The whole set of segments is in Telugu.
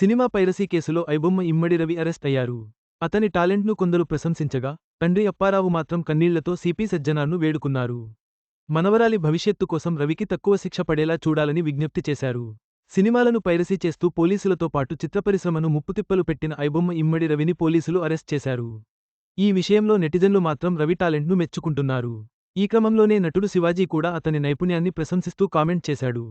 సినిమా పైరసీ కేసులో ఐబొమ్మ ఇమ్మడి రవి అరెస్ట్ అయ్యారు. అతని టాలెంట్ను కొందరు ప్రశంసించగా తండ్రి అప్పారావు మాత్రం కన్నీళ్ళతో సిపి సజ్జనార్ను వేడుకున్నారు. మనవరాలి భవిష్యత్తు కోసం రవికి తక్కువ శిక్ష పడేలా చూడాలని విజ్ఞప్తి చేశారు. సినిమాలను పైరసీ చేస్తూ పోలీసులతో పాటు చిత్రపరిశ్రమను ముప్పుతిప్పలు పెట్టిన ఐబొమ్మ ఇమ్మడి రవిని పోలీసులు అరెస్ట్ చేశారు. ఈ విషయంలో నెటిజన్లు మాత్రం రవి టాలెంట్ను మెచ్చుకుంటున్నారు. ఈ క్రమంలోనే నటుడు శివాజీ కూడా అతని నైపుణ్యాన్ని ప్రశంసిస్తూ కామెంట్ చేశాడు.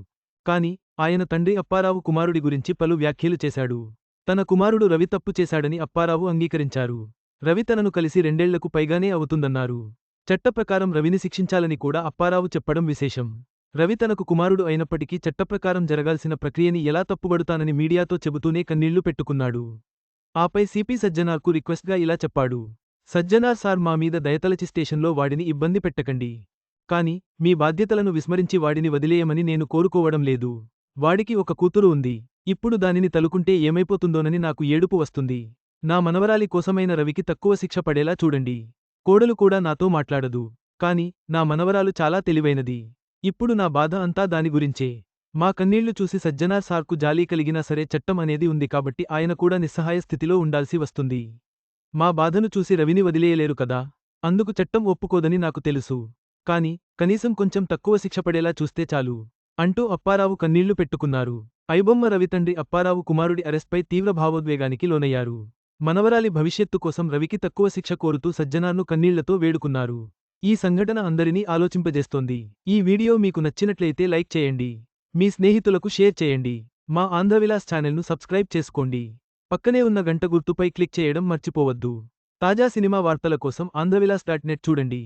కాని ఆయన తండ్రి అప్పారావు కుమారుడి గురించి పలు వ్యాఖ్యలు చేశాడు. తన కుమారుడు రవి తప్పు చేశాడని అప్పారావు అంగీకరించారు. రవి తనను కలిసి రెండేళ్ళకు పైగానే అవుతుందన్నారు. చట్టప్రకారం రవిని శిక్షించాలని కూడా అప్పారావు చెప్పడం విశేషం. రవి తనకు కుమారుడు అయినప్పటికీ చట్టప్రకారం జరగాల్సిన ప్రక్రియని ఎలా తప్పుబడుతానని మీడియాతో చెబుతూనే కన్నీళ్ళు పెట్టుకున్నాడు. ఆపై సిపి సజ్జనార్కు రిక్వెస్ట్గా ఇలా చెప్పాడు. సజ్జనార్ సార్ మా మీద దయతలచి స్టేషన్లో వాడిని ఇబ్బంది పెట్టకండి. కాని మీ బాధ్యతలను విస్మరించి వాడిని వదిలేయమని నేను కోరుకోవడం లేదు. వాడికి ఒక కూతురు ఉంది. ఇప్పుడు దానిని తలుకుంటే ఏమైపోతుందోనని నాకు ఏడుపు వస్తుంది. నా మనవరాలి కోసమైన రవికి తక్కువ శిక్ష పడేలా చూడండి. కోడలు కూడా నాతో మాట్లాడదు. కాని నా మనవరాలు చాలా తెలివైనది. ఇప్పుడు నా బాధ అంతా దాని గురించే. మా కన్నీళ్ళు చూసి సజ్జనార్ సార్కు జాలీ కలిగినా సరే చట్టం అనేది ఉంది కాబట్టి ఆయన కూడా నిస్సహాయ స్థితిలో ఉండాల్సి వస్తుంది. మా బాధను చూసి రవిని వదిలేయలేరు కదా. అందుకు చట్టం ఒప్పుకోదని నాకు తెలుసు. కాని కనీసం కొంచెం తక్కువ శిక్ష పడేలా చూస్తే చాలు అంటూ అప్పారావు కన్నీళ్ళు పెట్టుకున్నారు. ఐబొమ్మ రవితండ్రి అప్పారావు కుమారుడి అరెస్ట్పై తీవ్ర భావోద్వేగానికి లోనయ్యారు. మనవరాలి భవిష్యత్తు కోసం రవికి తక్కువ శిక్ష కోరుతూ సజ్జనార్ను కన్నీళ్ళతో వేడుకున్నారు. ఈ సంఘటన అందరినీ ఆలోచింపజేస్తోంది. ఈ వీడియో మీకు నచ్చినట్లయితే లైక్ చేయండి. మీ స్నేహితులకు షేర్ చేయండి. మా ఆంధ్రవిలాస్ ఛానల్ను సబ్స్క్రైబ్ చేసుకోండి. పక్కనే ఉన్న గంట గుర్తుపై క్లిక్ చేయడం మర్చిపోవద్దు. తాజా సినిమా వార్తల కోసం ఆంధ్రవిలాస్ డాట్ నెట్ చూడండి.